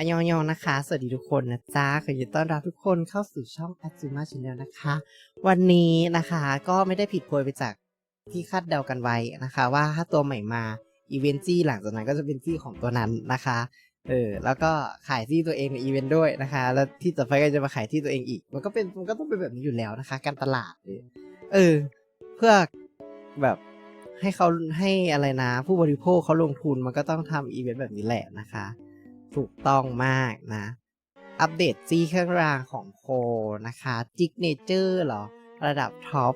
อันยองยองนะคะ สวัสดีทุกคนนะจ๊ะขอยินต้อนรับทุกคนเข้าสู่ช่อง a z u m a Channel นะคะ วันนี้นะคะก็ไม่ได้ผิดโพยไปจากที่คาดเดากันไว้นะคะ ว่าถ้าตัวใหม่มาอีเวนต์จี้หลังจากนั้นก็จะเป็นจี้ของตัวนั้นนะคะเออแล้วก็ขายที่ตัวเองในอีเวนต์ด้วยนะคะ แล้วที่ต่อไปก็จะมาขายที่ตัวเองอีก มันก็เป็นมันก็ต้องเป็นแบบนี้อยู่แล้วนะคะ การตลาดเนี่ยเออ เพื่อแบบให้เขาให้อะไรนะ ผู้บริโภคเขาลงทุนมันก็ต้องทำอีเวนต์แบบนี้แหละนะคะ ถูกต้องมากนะ อัปเดตจี้เครื่องรางของโคนะคะจิกเนเจอร์เหรอ ระดับท็อป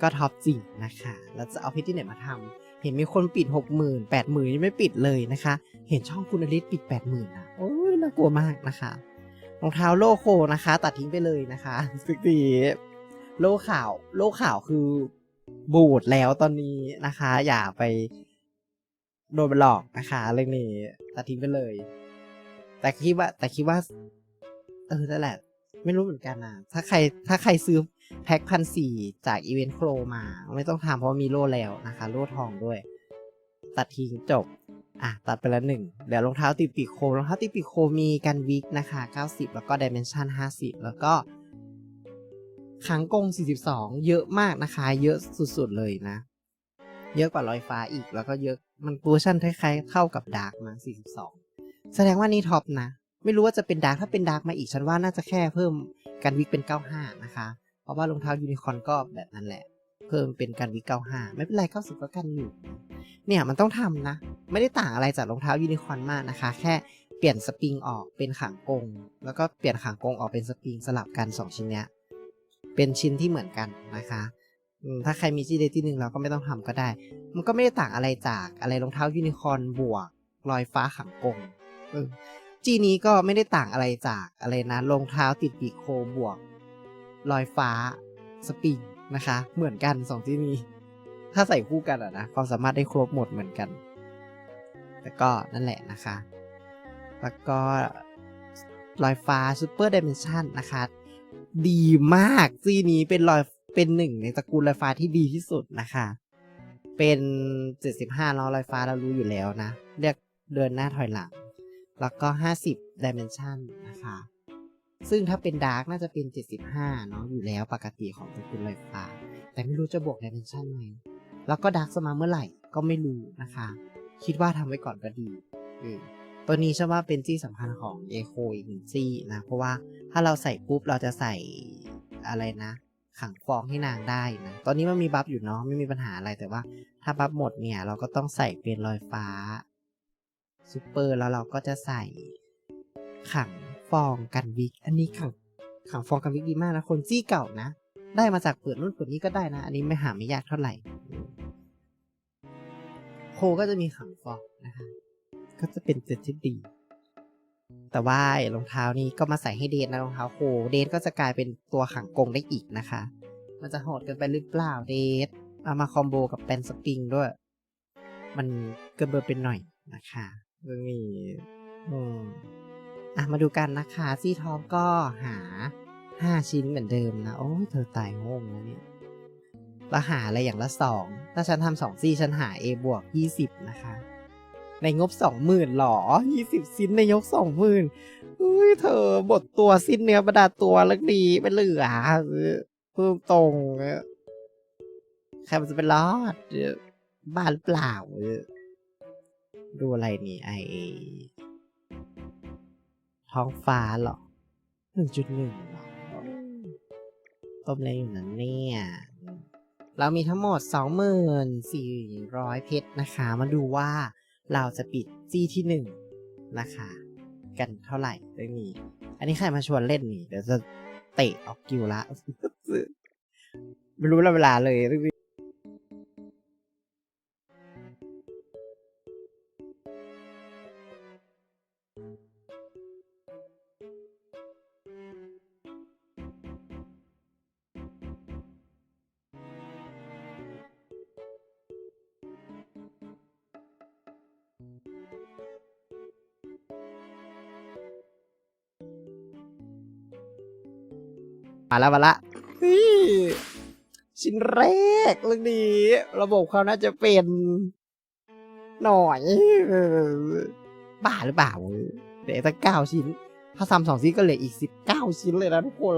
ก็ท็อปจริงนะคะแล้วจะเอาเพชรที่ไหนมาทำเห็นมีคนปิด 6 0 0 0 0 8 0 0 0 0ยังไม่ปิดเลยนะคะ เห็นช่องคุณอลิศปิด 8 0,000นะโอ้ยน่ากลัวมากนะคะรองเท้าโลโคนะคะ ตัดทิ้งไปเลยนะคะสึกดีโลข่าว โลข่าวคือบูดแล้วตอนนี้นะคะ อย่าไปโดนหลอกนะคะเรื่องนี้ตัดทิ้งไปเลย แต่คิดว่า แต่คิดว่า เออนั่นแหละ ไม่รู้เหมือนกันนะถ้าใครถ้าใครซื้อแพ็คพันสี่จากอีเวนต์โครมา ไม่ต้องทำเพราะมีโล่แล้วนะคะ โล่ทองด้วย ตัดทิ้งจบ อะ ตัดไปแล้วหนึ่งเดี๋ยวรองเท้าติดปีกโครองเท้าติดปีกโคมีกันวิกนะคะ 90 แล้วก็ดิเมนชัน50 แล้วก็ขังกง 42 เยอะมากนะคะ เยอะสุดๆเลยนะ เยอะกว่าลอยฟ้าอีก แล้วก็เยอะ มันโปรโมชั่นคล้ายๆเข้ากับดาร์กมา42 แสดงว่านี่ท็อปนะ ไม่รู้ว่าจะเป็นดาร์กถ้าเป็นดาร์กมาอีก ฉันว่าน่าจะแค่เพิ่มกันวิกเป็น 95 นะคะ เพราะว่ารองเท้ายูนิคอนก็แบบนั้นแหละ เพิ่มเป็นกันวิก 95 ไม่เป็นไร 90 ก็กันอยู่ เนี่ยมันต้องทำนะ ไม่ได้ต่างอะไรจากรองเท้ายูนิคอนมากนะคะ แค่เปลี่ยนสปริงออกเป็นขางกง แล้วก็เปลี่ยนขางกงออกเป็นสปริงสลับกัน 2 ชิ้นเนี้ย เป็นชิ้นที่เหมือนกันนะคะถ้าใครมีจีเดที่หนึ่งเราก็ไม่ต้องทำก็ได้ มันก็ไม่ได้ต่างอะไรจากอะไรรองเท้ายูนิคอนบวกรอยฟ้าขางกง จีนี้ก็ไม่ได้ต่างอะไรจากอะไรนะรองเท้าติดปีกโคบวกรอยฟ้าสปริงนะคะ เหมือนกันสองที่นี้ ถ้าใส่คู่กันอะนะความสามารถได้ครบหมดเหมือนกัน แต่ก็นั่นแหละนะคะ แล้วก็รอยฟ้าซูเปอร์ดิเมนชันนะคะ ดีมากซีนี้เป็นรอยเป็นหนึ่งในตระกูลรอยฟ้าที่ดีที่สุดนะคะ เป็น 75ล้อรอยฟ้าเรารู้อยู่แล้วนะ เรียกเดินหน้าถอยหลัง แล้วก็ 50 dimension นะคะ ซึ่งถ้าเป็นดาร์กน่าจะเป็น 75 เนาะอยู่แล้วปกติของตระกูลลอยฟ้า แต่ไม่รู้จะบวก dimension ไหมแล้วก็ดาร์กจะมาเมื่อไหร่ก็ไม่รู้นะคะ คิดว่าทำไว้ก่อนก็ดีเออตัวนี้ฉันว่าเป็นจี้สำคัญของเอโคอีกหนึ่งจี้นะ เพราะว่าถ้าเราใส่ปุ๊บเราจะใส่อะไรนะ ขังฟองให้นางได้นะ ตอนนี้มันมีบัฟอยู่เนาะไม่มีปัญหาอะไรแต่ว่าถ้าบัฟหมดเนี่ยเราก็ต้องใส่เป็นรอยฟ้า ซูเปอร์แล้วเราก็จะใส่ขังฟองกันวิก อันนี้ขังขังฟองกันวิกดีมากนะคนจี้เก่านะ ได้มาจากเปิดรุ่นเปิดนี้ก็ได้นะ อันนี้ไม่หาไม่ยากเท่าไหร่โคก็จะมีขังฟองนะคะก็จะเป็นเจ็ดที่ดีแต่ว่ารองเท้านี้ก็มาใส่ให้เดนนะรองเท้าโคเดนก็จะกลายเป็นตัวขังกงได้อีกนะคะ มันจะโหดกันไปหรือเปล่าเดนเอามาคอมโบกับแปนสปริงด้วย มันเกินเบอร์เป็นหน่อยนะคะ เรื่องนี้อืมอะมาดูกันนะคะซี่ท็อปก็หาห้าชิ้นเหมือนเดิมนะโอ้ยเธอตายโง่งนะเนี่ยแล้วหาอะไรอย่างละสองถ้าฉันทำสองซี่ฉันหา A บวกยี่สิบนะคะ ในงบสองหมื่นหรอยี่สิบสิ้นในยกสองหมื่นอุ้ยเธอบทตัวสิ้นเนื้อบรรดาตัวเล็กดีไม่เหลือเพิ่มตรงใครมันจะไปรอดบ้าหรือเปล่า ดูอะไรนี่ไอท้องฟ้าเหรอหนึ่งจุดหนึ่งหรอต้มอะไรอยู่นั้นเนี่ย เรามีทั้งหมดสองหมื่นสี่ร้อยเพชรนะคะ มาดูว่าเราจะปิดจี้ที่หนึ่งนะคะ กันเท่าไหร่เรื่องนี้ อันนี้ใครมาชวนเล่นนี่ เดี๋ยวจะเตะออกกิวละไม่รู้เวลาเลยเรื่องนี้ มาแล้วมาละชิ้นแรกเรื่องนี้ ระบบเขาน่าจะเป็น หน่อยบ้าหรือเปล่าเหลือตั้งเก้าชิ้น ถ้าซ้ำสองชิ้นก็เหลืออีกสิบเก้าชิ้นเลยนะทุกคน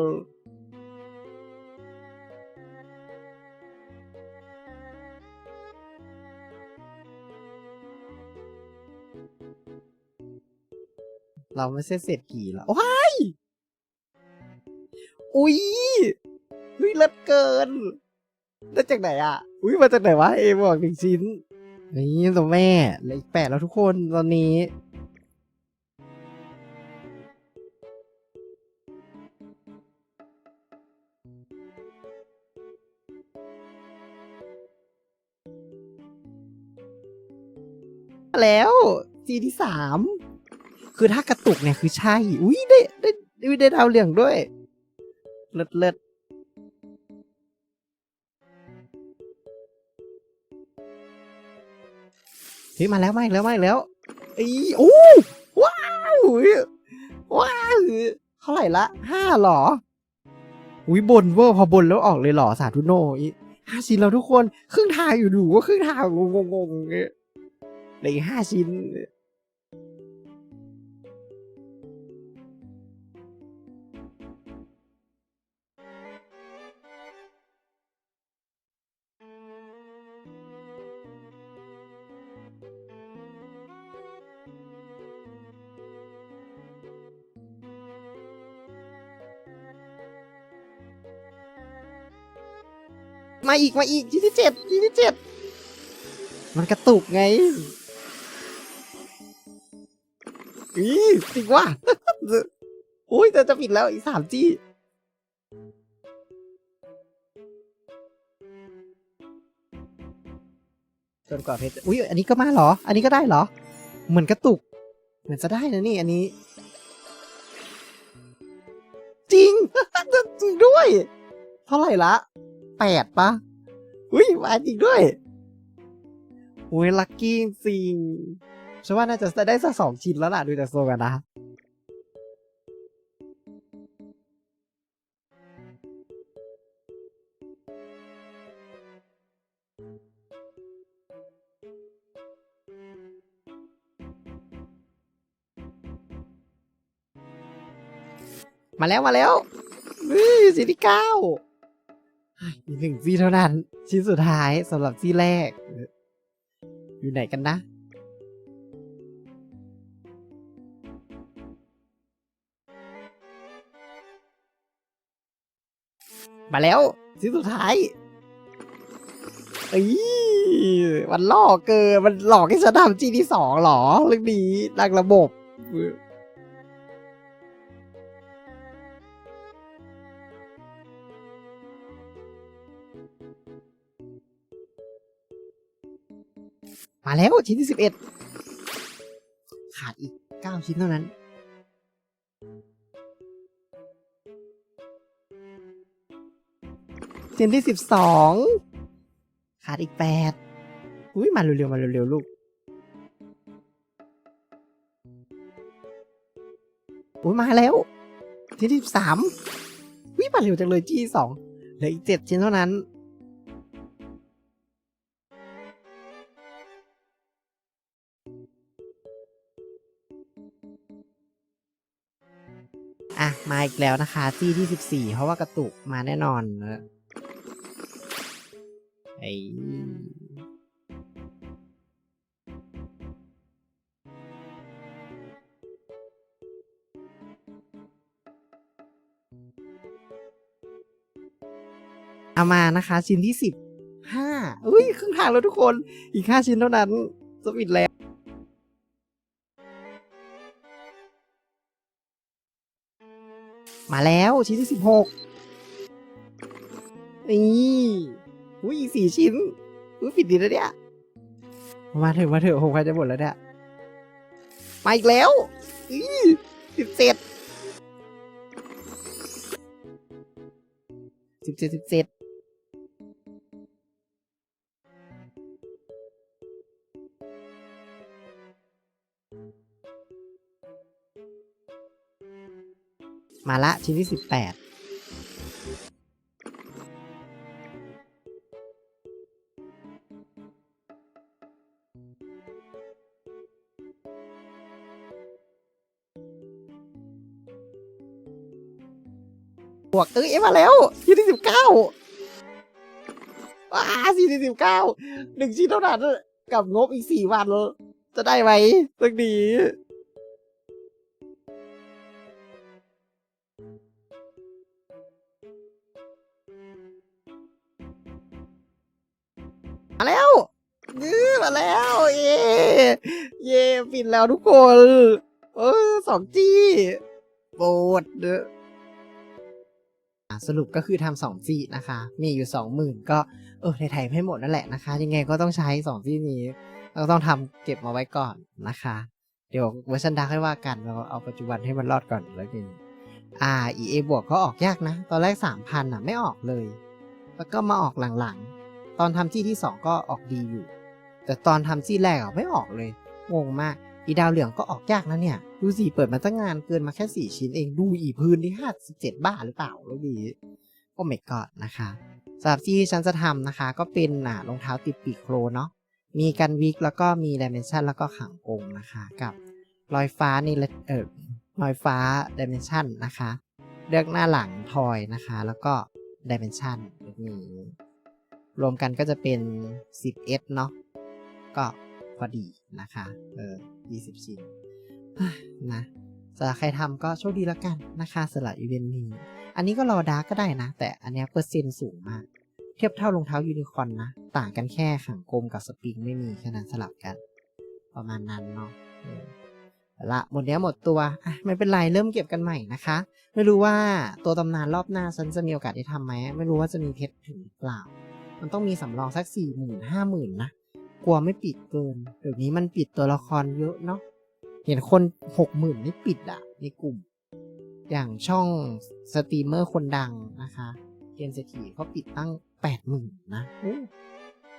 เราไม่ใช่เศรษฐีแล้วว้าย อุ๊ยเฮ้ยเลิศเกินได้จากไหนอะ อุ้ยมาจากไหนวะเอบอกหนึ่งชิ้น นี่ตัวแม่เหลืออีกแปดแล้วทุกคนตอนนี้ แล้วจีที่สาม คือถ้ากระตุกเนี่ยคือใช่ อุ้ยได้ได้ได้ดาวเหลืองด้วย เลิศเลิศเฮ้ยมาแล้วมาอีกแล้วมาอีกแล้วอีโอ้ว้าวว้าวเท่าไหร่ละห้าหรออุ้ยบนเวอร์พอบนแล้วออกเลยหรอสาธุโนอีห้าชิ้นแล้วทุกคนครึ่งทางอยู่ดูว่าครึ่งทางงงงงเนี่ยห้าชิ้น มาอีกมาอีกยี่ที่เจ็ดยี่ที่เจ็ดมันกระตุกไงอีจริงว่ะโอ้ยแต่จะปิดแล้วอีกสามจี้จนกว่าเพชรอุ้ยอันนี้ก็มาเหรอ อันนี้ก็ได้เหรอ เหมือนกระตุก เหมือนจะได้นะนี่ อันนี้ จริงจริงด้วย เท่าไหร่ละ แปดปะอุ้ยมาจริงด้วยอุ้ยลัคกี้จริงฉันว่าน่าจะได้สักสองชิ้นแล้วล่ะดูจากโซกันนะมาแล้วมาแล้วอื้อชิ้นที่เก้า อีกหนึ่งซี่เท่านั้น ชิ้นสุดท้ายสำหรับซี่แรก อยู่ไหนกันนะ มาแล้วชิ้นสุดท้ายเอ้ยมันหลอกเกิน มันหลอกให้ฉันทำจีที่สองหรอเรื่องนี้ดังระบบ มาแล้วชิ้นที่สิบเอ็ดขาดอีกเก้าชิ้นเท่านั้น ชิ้นที่สิบสองขาดอีกแปดอุ้ยมาเร็วๆมาเร็วๆลูกอุ้ยมาแล้ว ชิ้นที่สิบสามวิมาเร็วจังเลยจี้สองเหลืออีกเจ็ดชิ้นเท่านั้น อะ มาอีกแล้วนะคะจี้ที่สิบสี่เพราะว่ากระตุกมาแน่นอนนะไอ้เอามานะคะชิ้นที่สิบห้าอุ้ยครึ่งทางแล้วทุกคนอีกห้าชิ้นเท่านั้นจะปิดแล้ว มาแล้วชิ้นที่สิบหกนี่อุ้ยอีกสี่ชิ้นอุ้ยปิดดีแล้วเนี่ย มาเถอะมาเถอะหกพันจะหมดแล้วเนี่ยมาอีกแล้วสิบเจ็ดสิบเจ็ดสิบเจ็ด มาละชิ้นที่ 18บวกเอ้ยมาแล้วยี่สิบเก้าว้าสี่สิบเก้าหนึ่งชิ้นเท่านั้นกับงบอีกสี่วัน จะได้ไหมสักดี มาแล้วมาแล้ว เย่เย่ปิดแล้วทุกคน เออสองจี้โบดเด้อะสรุปก็คือทำสองจี้นะคะ มีอยู่สองหมื่นก็ เออไทยให้หมดนั่นแหละนะคะ ยังไงก็ต้องใช้สองจี้นี้ เราต้องทำเก็บมาไว้ก่อนนะคะ เดี๋ยวเวอร์ชันดักให้ว่ากัน เราเอาปัจจุบันให้มันรอดก่อนแล้วกันอ่า EA บวกก็ออกยากนะ ตอนแรกสามพันอะไม่ออกเลย แล้วก็มาออกหลังๆ ตอนทำที่ที่สองก็ออกดีอยู่ แต่ตอนทำที่แรกอะไม่ออกเลย งงมาก อีดาวเหลืองก็ออกยากนะเนี่ย ดูสิเปิดมาตั้งงานเกินมาแค่สี่ชิ้นเอง ดูอีพื้นที่ห้าสิบเจ็ดบ้าหรือเปล่าแล้วดีโอ้ไม่กอดนะคะสำหรับที่ฉันจะทำนะคะ ก็เป็นอ่ารองเท้าติดปีกโครเนาะ มีกันวิกแล้วก็มีดิเมนชันแล้วก็ขังกงนะคะ กับรอยฟ้านี่เออรอยฟ้าดิเมนชันนะคะ เลือกหน้าหลังทอยนะคะ แล้วก็ดิเมนชันแบบนี้ รวมกันก็จะเป็น 10s เนาะก็พอดีนะคะ เออ 20 ชิ้นนะสำหรับใครทำก็โชคดีแล้วกันนะคะสำหรับอีเวนต์นี้ อันนี้ก็รอดาร์กก็ได้นะ แต่อันนี้เปอร์เซ็นต์สูงมาก เทียบเท่ารองเท้ายูนิคอร์นนะ ต่างกันแค่ขังกลมกับสปริงไม่มีแค่นั้นสลับกัน ประมาณนั้นเนาะละหมดเนี้ยหมดตัวอะไม่เป็นไรเริ่มเก็บกันใหม่นะคะ ไม่รู้ว่าตัวตำนานรอบหน้าฉันจะมีโอกาสได้ทำไหมไม่รู้ว่าจะมีเพชรถึงหรือเปล่า มันต้องมีสำรองสักสี่หมื่นห้าหมื่นนะ กลัวไม่ปิดเกินเดี๋ยวนี้มันปิดตัวละครเยอะเนาะ เห็นคนหกหมื่นไม่ปิดอะในกลุ่ม อย่างช่องสตรีมเมอร์คนดังนะคะเกมเศรษฐีเขาปิดตั้งแปดหมื่นนะ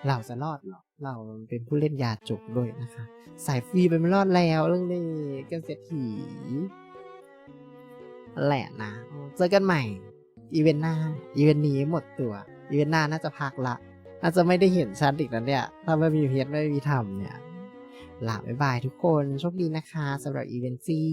เราจะรอดเหรอ เราเป็นผู้เล่นยาจกด้วยนะคะ สายฟรีไปไม่รอดแล้วเรื่องนี้เกมเศรษฐีแหละนะ เจอกันใหม่ อีเวนต์หน้า อีเวนต์นี้หมดตัว อีเวนต์หน้าน่าจะพักละน่าจะไม่ได้เห็นชัดอีกแล้วเนี่ย ถ้าไม่มีเพจไม่มีทำเนี่ยลาบ๊ายบายทุกคน โชคดีนะคะสำหรับอีเวนต์ซี่